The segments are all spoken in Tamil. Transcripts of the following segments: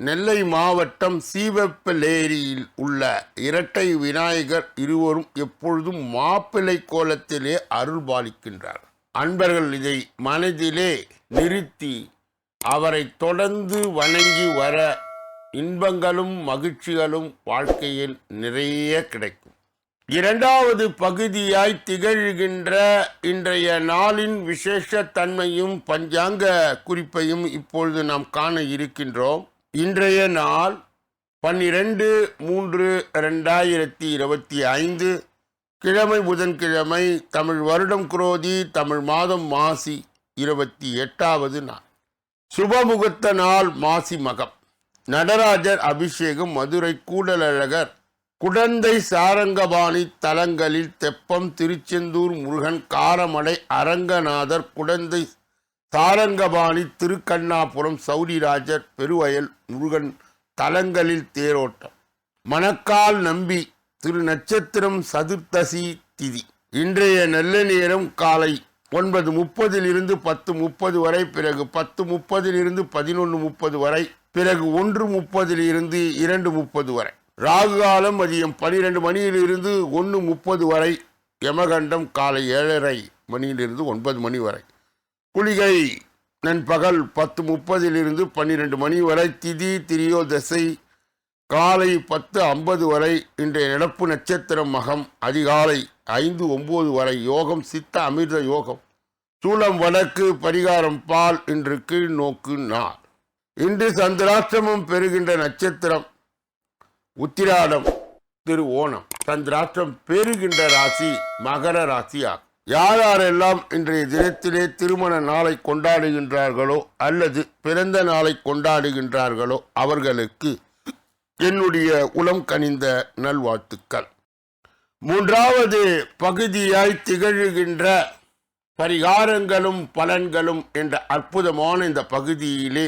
நெல்லை மாவட்டம் சீவப்பலேரியில் உள்ள இரட்டை விநாயகர் இருவரும் எப்பொழுதும் மாப்பிள்ளை கோலத்திலே அருள்பாலிக்கின்றார் அன்பர்கள் இதை மனதிலே நிறுத்தி அவரை தொடர்ந்து வணங்கி வர இன்பங்களும் மகிழ்ச்சிகளும் வாழ்க்கையில் நிறைய கிடைக்கும். இரண்டாவது பகுதியாய் திகழ்கின்ற இன்றைய நாளின் விசேஷ தன்மையும் பஞ்சாங்க குறிப்பையும் இப்பொழுது நாம் காண இருக்கின்றோம். இன்றைய நாள் பன்னிரெண்டு மூன்று ரெண்டாயிரத்தி இருபத்தி ஐந்து. கிழமை புதன்கிழமை தமிழ் வருடம் குரோதி தமிழ் மாதம் மாசி இருபத்தி எட்டாவது நாள். சுபமுகூர்த்த நாள் மாசி மகம். நடராஜர் அபிஷேகம் மதுரை கூடலழகர். குடந்தை சாரங்கபாணி தலங்களில் தெப்பம் திருச்செந்தூர் முருகன் காரமடை அரங்கநாதர் குடந்தை தாரங்கபாணி திருக்கண்ணாபுரம் சௌரிராஜர் பெருவயல் முருகன் தலங்களில் தேரோட்டம். மணக்கால் நம்பி திரு நட்சத்திரம் சதுர்த்தசி திதி. இன்றைய நல்ல நேரம் காலை ஒன்பது முப்பதிலிருந்து பத்து முப்பது வரை பிறகு பத்து முப்பதிலிருந்து பதினொன்று முப்பது வரை பிறகு ஒன்று முப்பதிலிருந்து இரண்டு முப்பது வரை. ராகு காலம் மதியம் பனிரெண்டு மணியிலிருந்து ஒன்று முப்பது வரை யமகண்டம் காலை ஏழரை மணியிலிருந்து ஒன்பது மணி வரை. குளிகை. நண்பகல் பத்து முப்பதிலிருந்து பன்னிரெண்டு மணி வரை திதி திரியோதசை காலை பத்து ஐம்பது வரை இன்றைய நடப்பு நட்சத்திரம் மகம். அதிகாலை ஐந்து ஒம்பது வரை யோகம் சித்த அமிர்த யோகம். சூலம் வடக்கு பரிகாரம் பால் இன்று கீழ் நோக்கு நாள். இன்று சந்திராஷ்டிரமம் பெறுகின்ற நட்சத்திரம். உத்திராடம் திரு ஓணம். சந்திராஷ்டிரம் பெறுகின்ற ராசி மகர ராசி ஆகும் யார் யாரெல்லாம் இன்றைய தினத்திலே திருமண நாளை கொண்டாடுகின்றார்களோ அல்லது பிறந்த நாளை கொண்டாடுகின்றார்களோ அவர்களுக்கு என்னுடைய உளம் கனிந்த நல்வாழ்த்துக்கள். மூன்றாவது பகுதியாய் திகழ்கின்ற பரிகாரங்களும் பலன்களும் என்ற அற்புதமான இந்த பகுதியிலே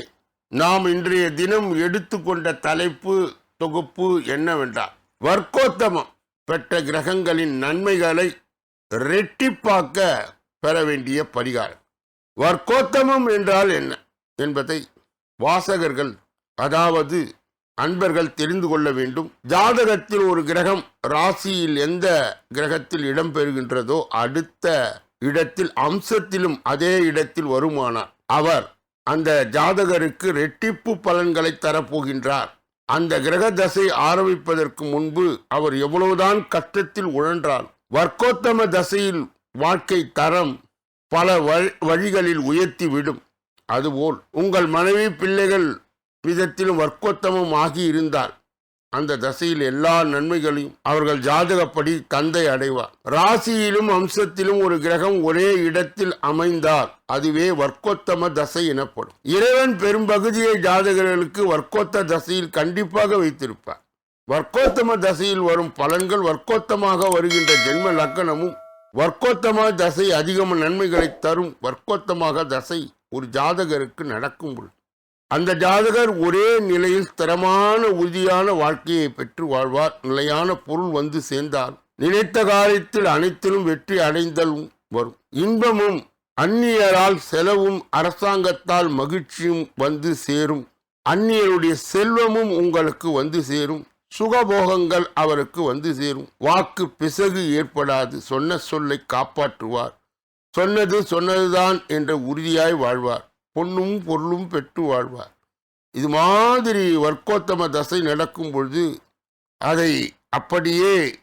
நாம் இன்றைய தினம் எடுத்துக்கொண்ட தலைப்பு தொகுப்பு என்னவென்றால் வர்க்கோத்தமம் பெற்ற கிரகங்களின் நன்மைகளை ரெட்டிப்பாக்க பெற வேண்டிய பரிகாரம். வர்க்கோத்தமம் என்றால் என்ன? என்பதை வாசகர்கள் அதாவது அன்பர்கள் தெரிந்து கொள்ள வேண்டும். ஜாதகத்தில் ஒரு கிரகம் ராசியில் எந்த கிரகத்தில் இடம்பெறுகின்றதோ அடுத்த இடத்தில் அம்சத்திலும் அதே இடத்தில் வருமானார் அவர் அந்த ஜாதகருக்கு ரெட்டிப்பு பலன்களை தரப்போகின்றார். அந்த கிரக தசை ஆரம்பிப்பதற்கு முன்பு அவர் எவ்வளவுதான் கஷ்டத்தில் உழன்றார் வர்க்கோத்தம தசையில் வாழ்க்கை தரம் பல வழி- வழிகளில் உயர்த்தி விடும் அதுபோல் உங்கள் மனைவி பிள்ளைகள் விதத்திலும் வர்க்கோத்தமம் ஆகி இருந்தால் அந்த தசையில் எல்லா நன்மைகளையும் அவர்கள் ஜாதகப்படி தந்தை அடைவார். ராசியிலும் அம்சத்திலும் ஒரு கிரகம் ஒரே இடத்தில் அமைந்தால் அதுவே வர்க்கோத்தம தசை எனப்படும். இறைவன் பெரும்பகுதியை ஜாதகர்களுக்கு வர்க்கோத்த தசையில் கண்டிப்பாக வைத்திருப்பார். வர்க்கோத்தம தசையில் வரும் பலன்கள் வர்க்கோத்தமாக வருகின்ற ஜென்ம லக்கணமும் வர்க்கோத்தம தசை அதிகம நன்மைகளை தரும் வர்க்கோத்தமாக தசை ஒரு ஜாதகருக்கு நடக்கும் பொழுது. அந்த ஜாதகர் ஒரே நிலையில் ஸ்திரமான உறுதியான வாழ்க்கையை பெற்று வாழ்வார். நிலையான பொருள் வந்து சேர்ந்தால் நினைத்த காரியத்தில் அனைத்திலும் வெற்றி அடைந்தலும் வரும். இன்பமும் அந்நியரால் செலவும் அரசாங்கத்தால் மகிழ்ச்சியும் வந்து சேரும். அந்நியருடைய செல்வமும் உங்களுக்கு வந்து சேரும். சுகபோகங்கள் அவருக்கு வந்து சேரும். வாக்கு பிசகு ஏற்படாது. சொன்ன சொல்லை காப்பாற்றுவார். சொன்னது சொன்னதுதான் என்ற உறுதியாய் வாழ்வார். பொண்ணும் பொருளும் பெற்று வாழ்வார். இது மாதிரி வர்க்கோத்தம தசை நடக்கும் பொழுது அதை அப்படியே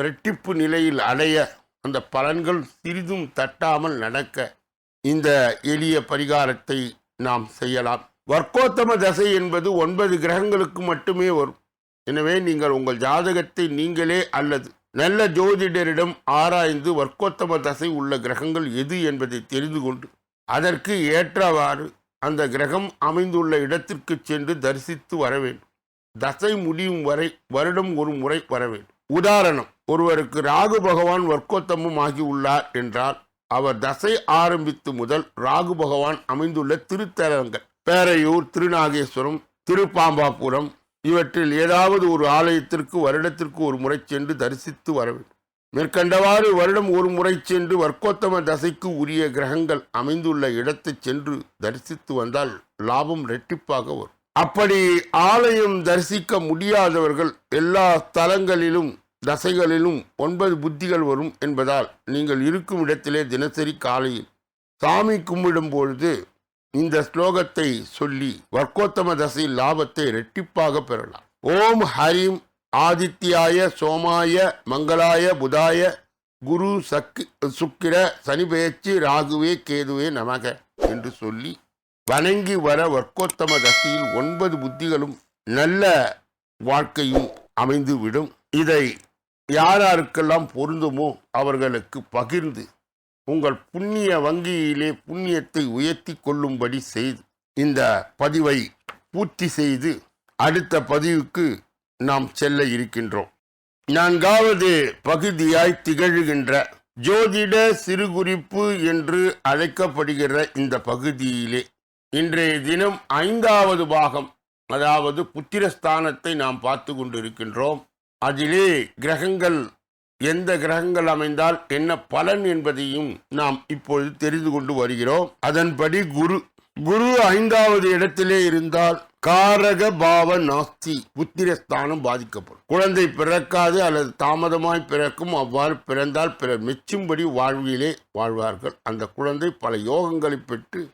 இரட்டிப்பு நிலையில் அடைய அந்த பலன்கள் சிறிதும் தட்டாமல் நடக்க இந்த எளிய பரிகாரத்தை நாம் செய்யலாம். வர்க்கோத்தம தசை என்பது ஒன்பது கிரகங்களுக்கு மட்டுமே வரும். எனவே நீங்கள் உங்கள் ஜாதகத்தை நீங்களே அல்லது நல்ல ஜோதிடரிடம் ஆராய்ந்து வர்க்கோத்தம தசை உள்ள கிரகங்கள் எது என்பதை தெரிந்து கொண்டு அதற்கு ஏற்றவாறு அந்த கிரகம் அமைந்துள்ள இடத்திற்கு சென்று தரிசித்து வர வேண்டும். தசை முடியும் வரை வருடம் ஒரு முறை வர வேண்டும். உதாரணம் ஒருவருக்கு ராகு பகவான் வர்க்கோத்தமம் ஆகியுள்ளார் என்றால் அவர் தசை ஆரம்பித்து முதல் ராகு பகவான் அமைந்துள்ள திருத்தலங்கள் பேரையூர் திருநாகேஸ்வரம் திருப்பாம்பாபுரம் இவற்றில் ஏதாவது ஒரு ஆலயத்திற்கு வருடத்திற்கு ஒரு முறை சென்று தரிசித்து வர வேண்டும். மேற்கண்டவாறு வருடம் ஒரு முறை சென்று வர்க்கோத்தம தசைக்கு உரிய கிரகங்கள் அமைந்துள்ள இடத்தை சென்று தரிசித்து வந்தால் லாபம் ரெட்டிப்பாக வரும். அப்படி ஆலயம் தரிசிக்க முடியாதவர்கள் எல்லா ஸ்தலங்களிலும் தசைகளிலும் ஒன்பது புத்திகள் வரும் என்பதால் நீங்கள் இருக்கும் இடத்திலே தினசரி காலையில் சாமி கும்பிடும் பொழுது இந்த ஸ்லோகத்தை சொல்லி வர்க்கோத்தம தசை லாபத்தை ரெட்டிப்பாக பெறலாம். ஓம் ஹரிம் ஆதித்யாய சோமாய மங்களாய புதாய குரு சக்கி சுக்கிர சனி பெயர்ச்சி ராகுவே கேதுவே நமக என்று சொல்லி வணங்கி வர வர்க்கோத்தம தசையில் ஒன்பது புத்திகளும் நல்ல வாழ்க்கையும் அமைந்துவிடும். இதை யாராருக்கெல்லாம் பொருந்துமோ அவர்களுக்கு பகிர்ந்து உங்கள் புண்ணிய வங்கியிலே புண்ணியத்தை உயர்த்தி கொள்ளும்படி செய்து இந்த பதிவை பூர்த்தி செய்து அடுத்த பதிவுக்கு நாம் செல்ல இருக்கின்றோம். நான்காவது பகுதியாய் திகழ்கின்ற ஜோதிட சிறுகுறிப்பு என்று அழைக்கப்படுகிற இந்த பகுதியிலே இன்றைய தினம் ஐந்தாவது பாகம் அதாவது புத்திரஸ்தானத்தை நாம் பார்த்து கொண்டிருக்கின்றோம். அதிலே கிரகங்கள் எந்த கிரகங்கள் அமைந்தால் என்ன பலன் என்பதையும் நாம் இப்பொழுது தெரிந்து கொண்டு வருகிறோம். அதன்படி குரு குரு ஐந்தாவது இடத்திலே இருந்தால் காரக பாவ நாஸ்தி புத்திரஸ்தானம் பாதிக்கப்படும். குழந்தை பிறக்காது அல்லது தாமதமாய் பிறக்கும் அவ்வாறு பிறந்தால் பிறர் மெச்சும்படி வாழ்விலே வாழ்வார்கள். அந்த குழந்தை பல யோகங்களை பெற்று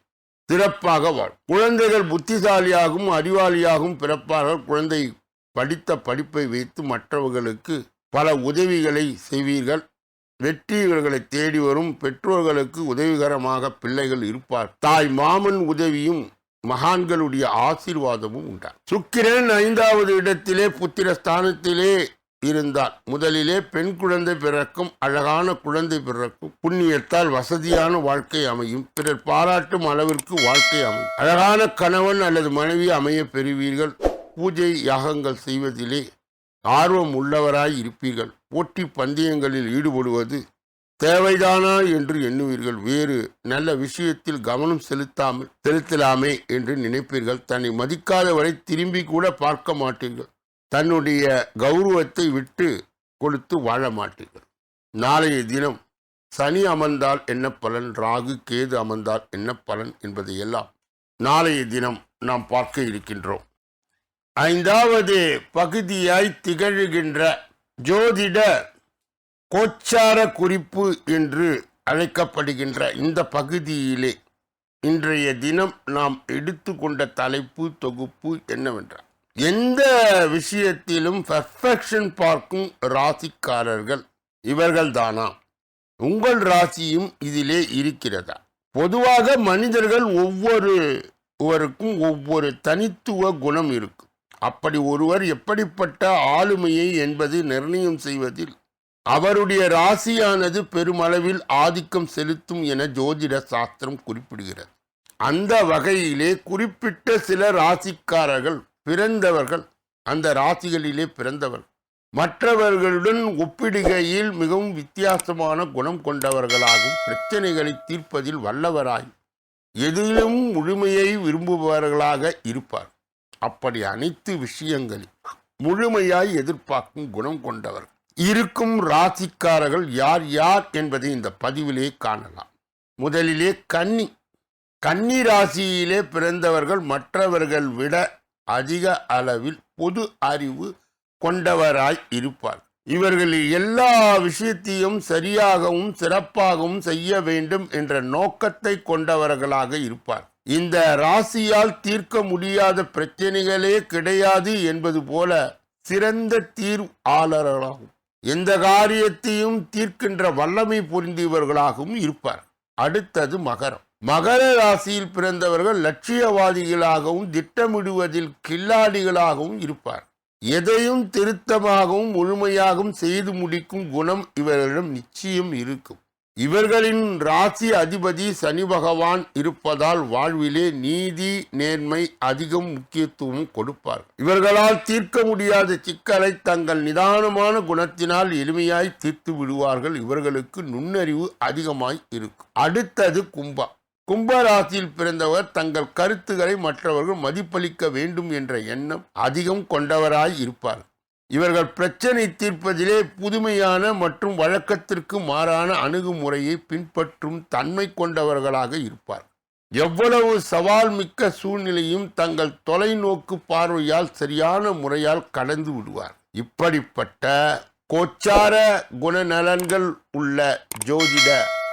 சிறப்பாக வாழ் குழந்தைகள் புத்திசாலியாகவும் அறிவாளியாகவும் பிறப்பார்கள். குழந்தை படித்த படிப்பை வைத்து மற்றவர்களுக்கு பல உதவிகளை செய்வீர்கள். வெற்றி இவர்களை தேடி வரும் பெற்றோர்களுக்கு உதவிகரமாக பிள்ளைகள் இருப்பார். தாய் மாமன் உதவியும் மகான்களுடைய ஆசீர்வாதமும் உண்டார். சுக்கிரன் ஐந்தாவது இடத்திலே புத்திர ஸ்தானத்திலே இருந்தால் முதலிலே பெண் குழந்தை பிறக்கும் அழகான குழந்தை பிறக்கும். புண்ணியத்தால் வசதியான வாழ்க்கை அமையும். பிறர் பாராட்டும் அளவிற்கு வாழ்க்கை அமையும். அழகான கணவன் அல்லது மனைவி அமைய பெறுவீர்கள். பூஜை யாகங்கள் செய்வதிலே ஆர்வம் உள்ளவராய் இருப்பீர்கள். போட்டி பந்தயங்களில் ஈடுபடுவது தேவைதானா என்று எண்ணுவீர்கள். வேறு நல்ல விஷயத்தில் கவனம் செலுத்தாமல் செலுத்தலாமே என்று நினைப்பீர்கள். தன்னை மதிக்காதவரை திரும்பி கூட பார்க்க மாட்டீர்கள். தன்னுடைய கௌரவத்தை விட்டு கொடுத்து வாழ மாட்டீர்கள். நாளைய தினம் சனி அமர்ந்தால் என்ன பலன்? ராகு கேது அமர்ந்தால் என்ன பலன் என்பதையெல்லாம் நாளைய தினம் நாம் பார்க்க இருக்கின்றோம். ஐந்தாவது பகுதியாய் திகழ்கின்ற ஜோதிட கோச்சார குறிப்பு என்று அழைக்கப்படுகின்ற இந்த பகுதியிலே இன்றைய தினம் நாம் எடுத்துக்கொண்ட தலைப்பு தொகுப்பு என்னவென்றால் எந்த விஷயத்திலும் பெர்ஃபெக்ஷன் பார்க்கும் ராசிக்காரர்கள் இவர்கள்தானா? உங்கள் ராசியும் இதிலே இருக்கிறதா? பொதுவாக மனிதர்கள் ஒவ்வொருவருக்கும் ஒவ்வொரு தனித்துவ குணம் இருக்கும். அப்படி ஒருவர் எப்படிப்பட்ட ஆளுமையை என்பது நிர்ணயம் செய்வதில் அவருடைய ராசியானது பெருமளவில் ஆதிக்கம் செலுத்தும் என ஜோதிட சாஸ்திரம் குறிப்பிடுகிறது. அந்த வகையிலே குறிப்பிட்ட சில ராசிக்காரர்கள் பிறந்தவர்கள் அந்த ராசிகளிலே பிறந்தவர் மற்றவர்களுடன் ஒப்பிடுகையில் மிகவும் வித்தியாசமான குணம் கொண்டவர்களாகும் பிரச்சனைகளை தீர்ப்பதில் வல்லவராய் எதிலும் முழுமையை விரும்புபவர்களாக இருப்பார். அப்படி அனைத்து விஷயங்களில் முழுமையாய் எதிர்பார்க்கும் குணம் கொண்டவர். இருக்கும் ராசிக்காரர்கள் யார் யார் என்பதை இந்த பதிவிலே காணலாம். முதலிலே கன்னி. கன்னி ராசியிலே பிறந்தவர்கள் மற்றவர்கள் விட அதிக அளவில் பொது அறிவு கொண்டவராய் இருப்பார். இவர்கள் எல்லா விஷயத்தையும் சரியாகவும் சிறப்பாகவும் செய்ய வேண்டும் என்ற நோக்கத்தை கொண்டவர்களாக இருப்பார். இந்த ராசியால் தீர்க்க முடியாத பிரச்சனைகளே கிடையாது என்பது போல சிறந்த தீர்வாளர்களாகும் எந்த காரியத்தையும் தீர்க்கின்ற வல்லமை பொருந்தியவர்களாகவும் இருப்பார் அடுத்தது மகரம். மகர ராசியில் பிறந்தவர்கள் லட்சியவாதிகளாகவும் திட்டமிடுவதில் கில்லாடிகளாகவும் இருப்பார் எதையும் திருத்தமாகவும் முழுமையாகவும் செய்து முடிக்கும் குணம் இவர்களிடம் நிச்சயம் இருக்கும். இவர்களின் ராசி அதிபதி சனி பகவான் இருப்பதால் வாழ்விலே நீதி நேர்மை அதிகம் முக்கியத்துவம் கொடுப்பார் இவர்களால் தீர்க்க முடியாத சிக்கலை தங்கள் நிதானமான குணத்தினால் எளிமையாய் தீர்த்து விடுவார்கள். இவர்களுக்கு நுண்ணறிவு அதிகமாய் இருக்கும். அடுத்தது கும்பா. கும்ப ராசியில் பிறந்தவர் தங்கள் கருத்துக்களை மற்றவர்கள் மதிப்பளிக்க வேண்டும் என்ற எண்ணம் அதிகம் கொண்டவராய் இருப்பார். இவர்கள் பிரச்சனை தீர்ப்பதிலே புதுமையான மற்றும் வழக்கத்திற்கு மாறான அணுகுமுறையை பின்பற்றும் தன்மை கொண்டவர்களாக இருப்பார். எவ்வளவு சவால் மிக்க சூழ்நிலையும் தங்கள் தொலைநோக்கு பார்வையால் சரியான முறையால் கடந்து விடுவார். இப்படிப்பட்ட கோச்சார குணநலன்கள் உள்ள ஜோதிட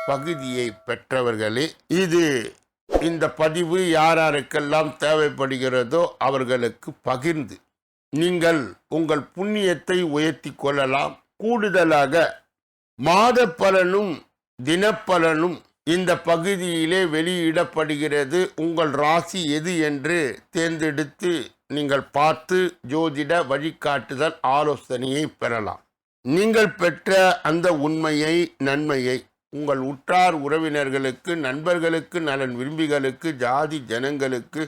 பகுதியை பெற்றவர்களே இது இந்த பதிவு யார் யாருக்கெல்லாம் தேவைப்படுகிறதோ அவர்களுக்கு பகிர்ந்து நீங்கள் உங்கள் புண்ணியத்தை உயர்த்தி கொள்ளலாம். கூடுதலாக மாத பலனும் தினப்பலனும் இந்த பகுதியிலே வெளியிடப்படுகிறது. உங்கள் ராசி எது என்று தேர்ந்தெடுத்து நீங்கள் பார்த்து ஜோதிட வழிகாட்டுதல் ஆலோசனையை பெறலாம். நீங்கள் பெற்ற அந்த உண்மையை நன்மையை உங்கள் உற்றார் உறவினர்களுக்கு நண்பர்களுக்கு நலன் விரும்பிகளுக்கு ஜாதி ஜனங்களுக்கு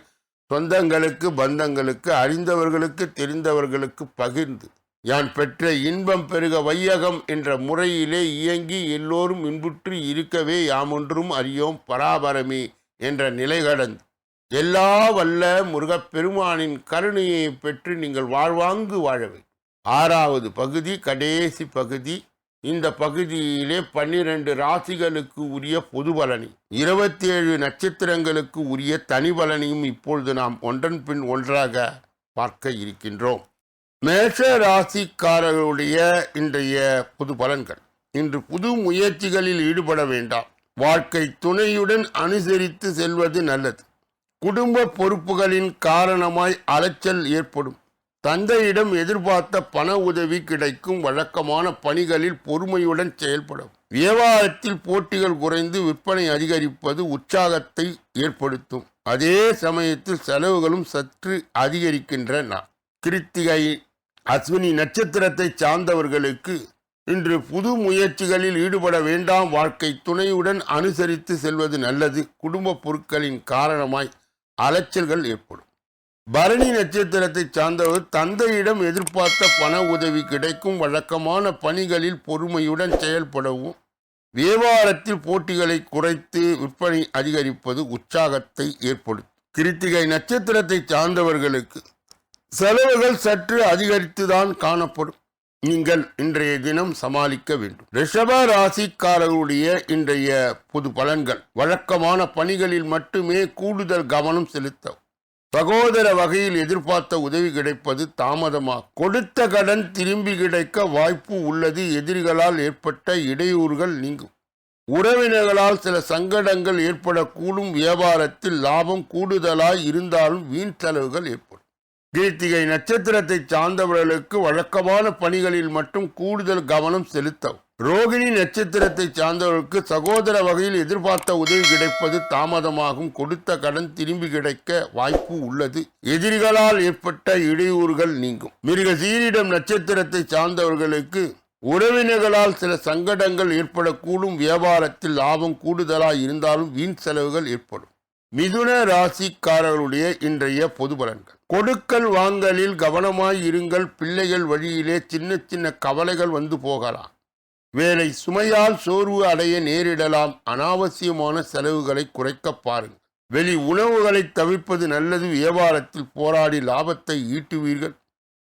சொந்தங்களுக்கு பந்தங்களுக்கு அறிந்தவர்களுக்கு தெரிந்தவர்களுக்கு பகிர்ந்து யான் பெற்ற இன்பம் பெருக வையகம் என்ற முறையிலே இயங்கி எல்லோரும் இன்புற்று இருக்கவே யாமொன்றும் அறியோம் பராபரமே என்ற நிலை கடந்து எல்லா வல்ல முருகப்பெருமானின் கருணையை பெற்று நீங்கள் வாழ்வாங்கு வாழவே ஆறாவது பகுதி கடைசி பகுதி இந்த பகுதியிலே பன்னிரண்டு ராசிகளுக்கு உரிய பொது பலனி இருபத்தி ஏழு நட்சத்திரங்களுக்கு உரிய தனி பலனையும் இப்பொழுது நாம் ஒன்றன் பின் ஒன்றாக பார்க்க இருக்கின்றோம். மேஷ ராசிக்காரர்களுடைய இன்றைய புது பலன்கள் இன்று புது முயற்சிகளில் ஈடுபட வேண்டாம். வாழ்க்கை துணையுடன் அனுசரித்து செல்வது நல்லது. குடும்ப பொறுப்புகளின் காரணமாய் அலைச்சல் ஏற்படும். தந்தையிடம் எதிர்பார்த்த பண உதவி கிடைக்கும். வழக்கமான பணிகளில் பொறுமையுடன் செயல்படும். வியாபாரத்தில் போட்டிகள் குறைந்து விற்பனை அதிகரிப்பது உற்சாகத்தை ஏற்படுத்தும். அதே சமயத்தில் செலவுகளும் சற்று அதிகரிக்கின்றன. கிருத்திகை அஸ்வினி நட்சத்திரத்தை சார்ந்தவர்களுக்கு இன்று புது முயற்சிகளில் ஈடுபட வேண்டாம். வாழ்க்கை துணையுடன் அனுசரித்து செல்வது நல்லது. குடும்ப பொருட்களின் காரணமாய் அலைச்சல்கள் ஏற்படும். பரணி நட்சத்திரத்தை சார்ந்தவர் தந்தையிடம் எதிர்பார்த்த பண உதவி கிடைக்கும். வழக்கமான பணிகளில் பொறுமையுடன் செயல்படவும் வியாபாரத்தில் போட்டிகளை குறைத்து விற்பனை அதிகரிப்பது உற்சாகத்தை ஏற்படுத்தும். கிருத்திகை நட்சத்திரத்தை சார்ந்தவர்களுக்கு செலவுகள் சற்று அதிகரித்துதான் காணப்படும். நீங்கள் இன்றைய தினம் சமாளிக்க வேண்டும். ரிஷப ராசிக்காரர்களுடைய இன்றைய புது பலன்கள். வழக்கமான பணிகளில் மட்டுமே கூடுதல் கவனம் செலுத்தவும். சகோதர வகையில் எதிர்பார்த்த உதவி கிடைப்பது தாமதமா? கொடுத்த கடன் திரும்பி கிடைக்க வாய்ப்பு உள்ளது. எதிரிகளால் ஏற்பட்ட இடையூறுகள் நீங்கும். உறவினர்களால் சில சங்கடங்கள் ஏற்படக்கூடும். வியாபாரத்தில் லாபம் கூடுதலாய் இருந்தாலும் வீண் செலவுகள் ஏற்படும். கீர்த்திகை நட்சத்திரத்தை சார்ந்தவர்களுக்கு வழக்கமான பணிகளில் மட்டும் கூடுதல் கவனம் செலுத்தவும். ரோகிணி நட்சத்திரத்தை சார்ந்தவர்களுக்கு சகோதர வகையில் எதிர்பார்த்த உதவி கிடைப்பது தாமதமாகும். கொடுத்த கடன் திரும்பி கிடைக்க வாய்ப்பு உள்ளது. எதிரிகளால் ஏற்பட்ட இடையூறுகள் நீங்கும். மிருக சீரிடம் நட்சத்திரத்தை சார்ந்தவர்களுக்கு உறவினர்களால் சில சங்கடங்கள் ஏற்படக்கூடும். வியாபாரத்தில் லாபம் கூடுதலாக இருந்தாலும் வீண் செலவுகள் ஏற்படும். மிதுன ராசிக்காரர்களுடைய இன்றைய பொது பலன்கள். கொடுக்கல் வாங்கலில் கவனமாய் இருங்கள். பிள்ளைகள் வழியிலே சின்ன சின்ன கவலைகள் வந்து போகலாம். வேலை சுமையால் சோர்வு அடைய நேரிடலாம் அனாவசியமான செலவுகளை குறைக்க பாருங்கள். வெளி உணவுகளை தவிர்ப்பது நல்லது வியாபாரத்தில் போராடி லாபத்தை ஈட்டுவீர்கள்.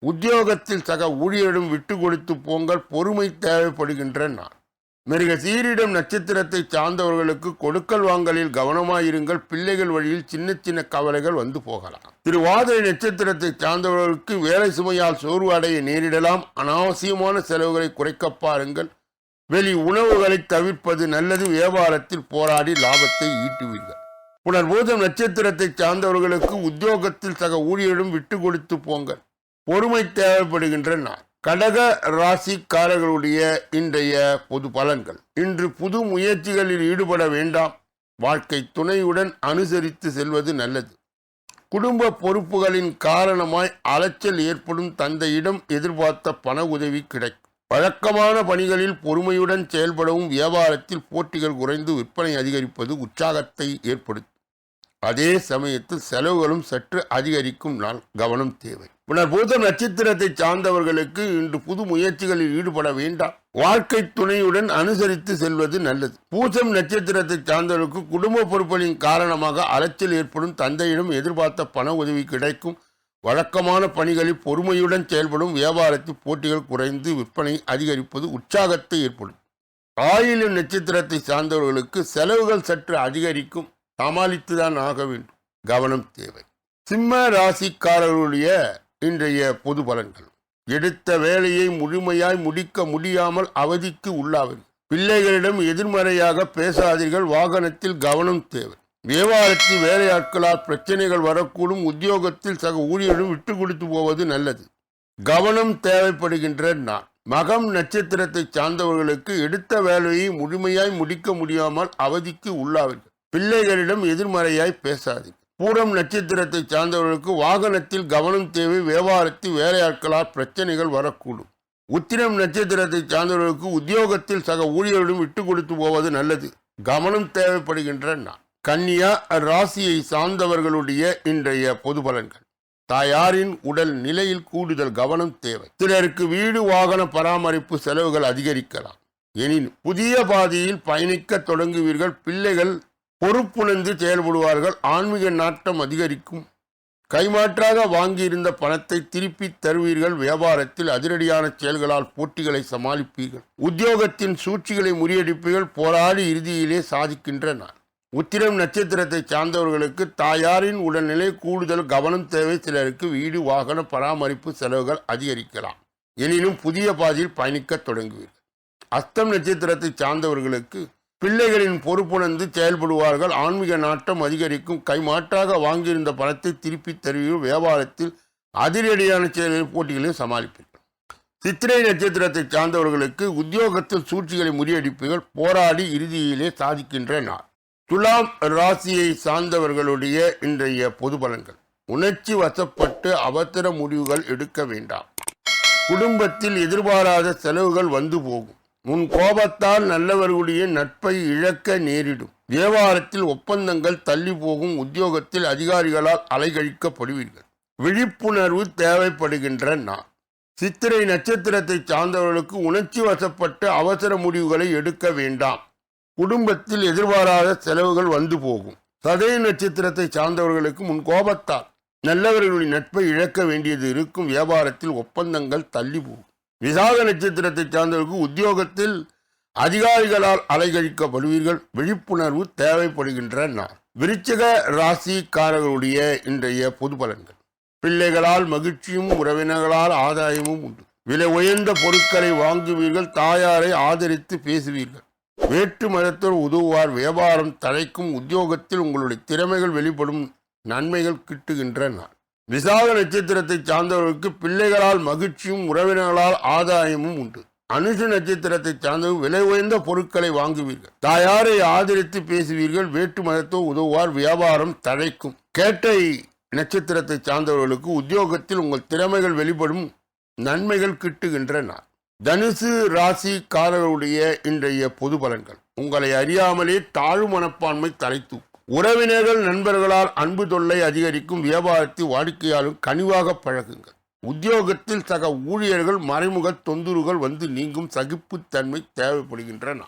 உத்தியோகத்தில் சக ஊழியரிடம் விட்டு கொடுத்து போங்கள் பொறுமை தேவைப்படுகின்ற நான் மிருக சீரிடம் நட்சத்திரத்தை சார்ந்தவர்களுக்கு கொடுக்கல் வாங்கலில் கவனமாயிருங்கள் பிள்ளைகள் வழியில் சின்ன சின்ன கவலைகள் வந்து போகலாம். திருவாதிரை நட்சத்திரத்தை சார்ந்தவர்களுக்கு வேலை சுமையால் சோர்வு அடைய நேரிடலாம் அனாவசியமான செலவுகளை குறைக்க பாருங்கள். வெளி உணவுகளை தவிர்ப்பது நல்லது. வியாபாரத்தில் போராடி லாபத்தை ஈட்டுவீர்கள். புனர்பூதம் நட்சத்திரத்தை சார்ந்தவர்களுக்கு உத்தியோகத்தில் சக ஊழியரிடம் விட்டு கொடுத்து போங்கள். பொறுமை தேவைப்படுகின்ற நாள். கடக ராசிக்காரர்களுடைய இன்றைய பொது பலன்கள். இன்று புது முயற்சிகளில் ஈடுபட வேண்டாம். வாழ்க்கை துணையுடன் அனுசரித்து செல்வது நல்லது. குடும்ப பொறுப்புகளின் காரணமாய் அலைச்சல் ஏற்படும் தந்தையிடம் எதிர்பார்த்த பண உதவி கிடைக்கும். வழக்கமான பணிகளில் பொறுமையுடன் செயல்படவும் வியாபாரத்தில் போட்டிகள் குறைந்து விற்பனை அதிகரிப்பது உற்சாகத்தை ஏற்படுத்தும் அதே சமயத்தில் செலவுகளும் சற்று அதிகரிக்கும் நாள் கவனம் தேவை. பின்னர் பூத நட்சத்திரத்தை சார்ந்தவர்களுக்கு இன்று புது முயற்சிகளில் ஈடுபட வேண்டாம். வாழ்க்கை துணையுடன் அனுசரித்து செல்வது நல்லது. பூசம் நட்சத்திரத்தை சார்ந்தவர்களுக்கு குடும்ப பொறுப்புகளின் காரணமாக அலைச்சல் ஏற்படும் தந்தையிடம் எதிர்பார்த்த பண உதவி கிடைக்கும். வழக்கமான பணிகளில் பொறுமையுடன் செயல்படும் வியாபாரத்தில் போட்டிகள் குறைந்து விற்பனை அதிகரிப்பது உற்சாகத்தை ஏற்படும் ஆயிலும் நட்சத்திரத்தை சார்ந்தவர்களுக்கு செலவுகள் சற்று அதிகரிக்கும். சமாளித்துதான் ஆக வேண்டும். கவனம் தேவை. சிம்ம ராசிக்காரர்களுடைய இன்றைய பொது பலன்கள். எடுத்த வேலையை முழுமையாய் முடிக்க முடியாமல் அவதிக்கு உள்ளாவீர்கள். பிள்ளைகளிடம் எதிர்மறையாக பேசாதீர்கள். வாகனத்தில் கவனம் தேவை. வியாபாரத்தில் வேலையாட்களால் பிரச்சனைகள் வரக்கூடும் உத்தியோகத்தில் சக ஊழியரும் விட்டு கொடுத்து போவது நல்லது. கவனம் தேவைப்படுகின்ற நான் மகம் நட்சத்திரத்தை சார்ந்தவர்களுக்கு எடுத்த வேலையை முழுமையாய் முடிக்க முடியாமல் அவதிக்கு உள்ளாவீர்கள். பிள்ளைகளிடம் எதிர்மறையாய் பேசாதீர்கள். பூரம் நட்சத்திரத்தை சார்ந்தவர்களுக்கு வாகனத்தில் கவனம் தேவை வியாபாரத்தில் வேலையாட்களால் பிரச்சனைகள் வரக்கூடும். உத்திரம் நட்சத்திரத்தை சார்ந்தவர்களுக்கு உத்தியோகத்தில் சக ஊழியர்களும் விட்டு கொடுத்து போவது நல்லது. கவனம் தேவைப்படுகின்ற நான் கன்னியா ராசியை சார்ந்தவர்களுடைய இன்றைய பொது பலன்கள். தாயாரின் உடல் நிலையில் கூடுதல் கவனம் தேவை. சிலருக்கு வீடு வாகன பராமரிப்பு செலவுகள் அதிகரிக்கலாம். எனினும் புதிய பாதையில் பயணிக்க தொடங்குவீர்கள். பிள்ளைகள் பொறுப்புணர்ந்து செயல்படுவார்கள். ஆன்மீக நாட்டம் அதிகரிக்கும். கைமாற்றாக வாங்கியிருந்த பணத்தை திருப்பி தருவீர்கள். வியாபாரத்தில் அதிரடியான செயல்களால் போட்டிகளை சமாளிப்பீர்கள். உத்தியோகத்தின் சூழ்ச்சிகளை முறியடிப்பீர்கள். போராடி இறுதியிலே சாதிக்கின்ற நாள். உத்திரம் நட்சத்திரத்தை சார்ந்தவர்களுக்கு தாயாரின் உடல்நிலை கூடுதல் கவனம் தேவை. சிலருக்கு வீடு வாகன பராமரிப்பு செலவுகள் அதிகரிக்கலாம். எனினும் புதிய பாதையில் பயணிக்கத் தொடங்குவீர்கள். அஸ்தம் நட்சத்திரத்தை சார்ந்தவர்களுக்கு பிள்ளைகளின் பொறுப்புணர்ந்து செயல்படுவார்கள். ஆன்மீக நாட்டம் அதிகரிக்கும். கைமாற்றாக வாங்கியிருந்த பணத்தை திருப்பி தருவீர்கள். வியாபாரத்தில் அதிரடியான செயல்களில் போட்டிகளையும் சமாளிப்பீர்கள். சித்திரை நட்சத்திரத்தை சார்ந்தவர்களுக்கு உத்தியோகத்தில் சூழ்ச்சிகளை முறியடிப்பீர்கள். போராடி இறுதியிலே சாதிக்கின்ற நாள். துலாம் ராசியை சார்ந்தவர்களுடைய இன்றைய பொது பலன்கள். உணர்ச்சி வசப்பட்டு அவசர முடிவுகள் எடுக்க வேண்டாம். குடும்பத்தில் எதிர்பாராத செலவுகள் வந்து போகும். உன் கோபத்தால் நல்லவர்களுடைய நட்பை இழக்க நேரிடும். வியாபாரத்தில் ஒப்பந்தங்கள் தள்ளி போகும். உத்தியோகத்தில் அதிகாரிகளால் அலைகழிக்கப்படுவீர்கள். விழிப்புணர்வு தேவைப்படுகின்ற நான் சித்திரை நட்சத்திரத்தை சார்ந்தவர்களுக்கு உணர்ச்சி வசப்பட்டு அவசர முடிவுகளை எடுக்க வேண்டாம். குடும்பத்தில் எதிர்பாராத செலவுகள் வந்து போகும். சதய நட்சத்திரத்தை சார்ந்தவர்களுக்கு முன் கோபத்தால் நல்லவர்களுடைய நட்பை இழக்க வேண்டியது இருக்கும் வியாபாரத்தில் ஒப்பந்தங்கள் தள்ளி போகும். விசாக நட்சத்திரத்தை சார்ந்தவர்களுக்கு உத்தியோகத்தில் அதிகாரிகளால் அலைகழிக்கப்படுவீர்கள் விழிப்புணர்வு தேவைப்படுகின்ற நாள். விருச்சக ராசிக்காரர்களுடைய இன்றைய பொது பலன்கள். பிள்ளைகளால் மகிழ்ச்சியும் உறவினர்களால் ஆதாயமும் உண்டு. விலை உயர்ந்த பொருட்களை வாங்குவீர்கள். தாயாரை ஆதரித்து பேசுவீர்கள். வேற்று மதத்தில் உதவுவார். வியாபாரம் தழைக்கும் உத்தியோகத்தில் உங்களுடைய திறமைகள் வெளிப்படும் நன்மைகள் கிட்டுகின்ற நாள் விசாக நட்சத்திரத்தை சார்ந்தவர்களுக்கு பிள்ளைகளால் மகிழ்ச்சியும் உறவினர்களால் ஆதாயமும் உண்டு. அனுஷ நட்சத்திரத்தை சார்ந்தவர் விலை உயர்ந்த பொருட்களை வாங்குவீர்கள். தாயாரை ஆதரித்து பேசுவீர்கள். வேற்று மதத்தோ உதவுவார். வியாபாரம் தழைக்கும். கேட்டை நட்சத்திரத்தை சார்ந்தவர்களுக்கு உத்தியோகத்தில் உங்கள் திறமைகள் வெளிப்படும் நன்மைகள் கிட்டுகின்ற நாள் தனுசு ராசிக்காரர்களுடைய இன்றைய பொது பலன்கள். உங்களை அறியாமலே தாழ்வு மனப்பான்மை தலைத்து. உறவினர்கள் நண்பர்களால் அன்பு தொல்லை அதிகரிக்கும் வியாபாரத்தில் வாடிக்கையாளரும் கனிவாக பழகுங்கள். உத்தியோகத்தில் சக ஊழியர்கள் மறைமுக தொந்தரவுகள் வந்து நீங்கும் சகிப்புத்தன்மை தேவைப்படுகின்றன.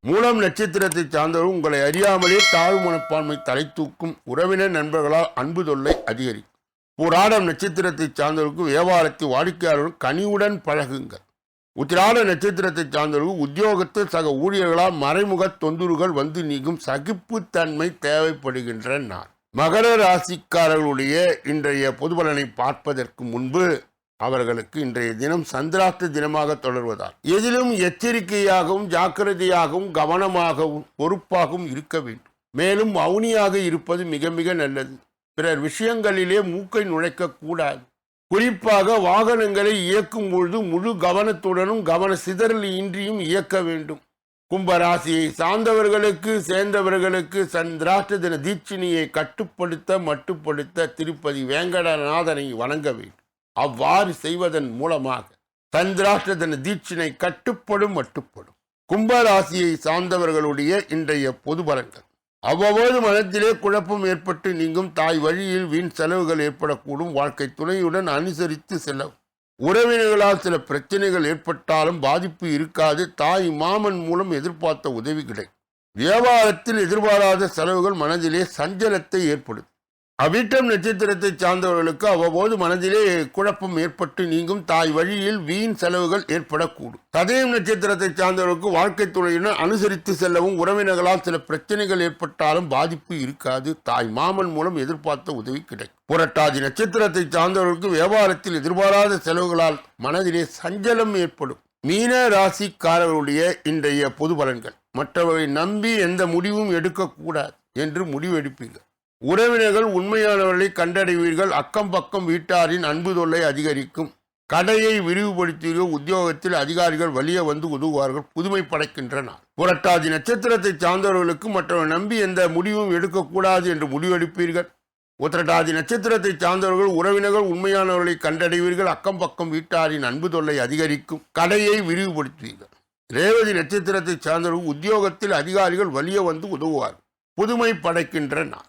மூலம் நட்சத்திரத்தை சார்ந்தவர்கள் உங்களை அறியாமலே தாழ்வு மனப்பான்மை தலை தூக்கும் உறவினர் நண்பர்களால் அன்பு தொல்லை அதிகரிக்கும். போராடம் நட்சத்திரத்தை சார்ந்தவர்களுக்கு வியாபாரத்தில் வாடிக்கையாளரும் கனிவுடன் பழகுங்கள். உத்திராட நட்சத்திரத்தை சார்ந்தவர்கள் உத்தியோகத்தில் சக ஊழியர்களால் மறைமுக தொந்தரவுகள் வந்து நீங்கும் சகிப்புத்தன்மை தேவைப்படுகின்ற நாள் மகர ராசிக்காரர்களுடைய இன்றைய பொதுபலனை பார்ப்பதற்கு முன்பு அவர்களுக்கு இன்றைய தினம் சந்திராஷ்ட தினமாக தொடர்வதால் எதிலும் எச்சரிக்கையாகவும் ஜாக்கிரதையாகவும் கவனமாகவும் பொறுப்பாகவும் இருக்க வேண்டும். மேலும் மௌனியாக இருப்பது மிக மிக நல்லது. பிறர் விஷயங்களிலே மூக்கை நுழைக்க கூடாது. குறிப்பாக வாகனங்களை இயக்கும் பொழுது முழு கவனத்துடனும் கவன சிதறல் இன்றியும் இயக்க வேண்டும். கும்பராசியை சார்ந்தவர்களுக்கு சேர்ந்தவர்களுக்கு சந்திராஷ்ட தின தீட்சிணியை கட்டுப்படுத்த மட்டுப்படுத்த திருப்பதி வேங்கடநாதனை வணங்க வேண்டும். அவ்வாறு செய்வதன் மூலமாக சந்திராஷ்ட தின தீட்சிணை கட்டுப்படும் மட்டுப்படும். கும்பராசியை சார்ந்தவர்களுடைய இன்றைய பொது பலன்கள். அவ்வப்போது மனத்திலே குழப்பம் ஏற்பட்டு நீங்கும் தாய் வழியில் வீண் செலவுகள் ஏற்படக்கூடும். வாழ்க்கை துணையுடன் அனுசரித்து செல்ல உறவினர்களால் சில பிரச்சனைகள் ஏற்பட்டாலும் பாதிப்பு இருக்காது. தாய் மாமன் மூலம் எதிர்பார்த்த உதவி கிடைக்கும். வியாபாரத்தில் எதிர்பாராத செலவுகள் மனதிலே சஞ்சலத்தை ஏற்படுத்தும். அவிட்டம் நட்சத்திரத்தை சார்ந்தவர்களுக்கு அவ்வப்போது மனதிலே குழப்பம் ஏற்பட்டு நீங்கும். தாய் வழியில் வீண் செலவுகள் ஏற்படக்கூடும். சதயம் நட்சத்திரத்தை சார்ந்தவர்களுக்கு வாழ்க்கை துறையினர் அனுசரித்து செல்லவும் உறவினர்களால் சில பிரச்சனைகள் ஏற்பட்டாலும் பாதிப்பு இருக்காது. தாய் மாமன் மூலம் எதிர்பார்த்த உதவி கிடைக்கும். புரட்டாதி நட்சத்திரத்தை சார்ந்தவர்களுக்கு வியாபாரத்தில் எதிர்பாராத செலவுகளால் மனதிலே சஞ்சலம் ஏற்படும். மீன ராசிக்காரர்களுடைய இன்றைய பொது பலன்கள். மற்றவர்களை நம்பி எந்த முடிவும் எடுக்கக்கூடாது என்று முடிவெடுப்பீர்கள். உறவினர்கள் உண்மையானவர்களை கண்டடைவீர்கள். அக்கம் பக்கம் வீட்டாரின் அன்பு தொல்லை அதிகரிக்கும். கடையை விரிவுபடுத்துவீர்கள் உத்தியோகத்தில் அதிகாரிகள் வழியே வந்து உதவுவார்கள் புதுமை படைக்கின்றனர் புரட்டாதி நட்சத்திரத்தை சார்ந்தவர்களுக்கு மற்றவர்கள் நம்பி எந்த முடிவும் எடுக்கக்கூடாது என்று முடிவெடுப்பீர்கள். உத்திரட்டாதி நட்சத்திரத்தை சார்ந்தவர்கள் உறவினர்கள் உண்மையானவர்களை கண்டடைவீர்கள். அக்கம் பக்கம் வீட்டாரின் அன்பு தொல்லை அதிகரிக்கும். கடையை விரிவுபடுத்துவீர்கள். ரேவதி நட்சத்திரத்தை சார்ந்தவர்கள் உத்தியோகத்தில் அதிகாரிகள் வலிய வந்து உதவுவார்கள் புதுமை படைக்கின்ற நான்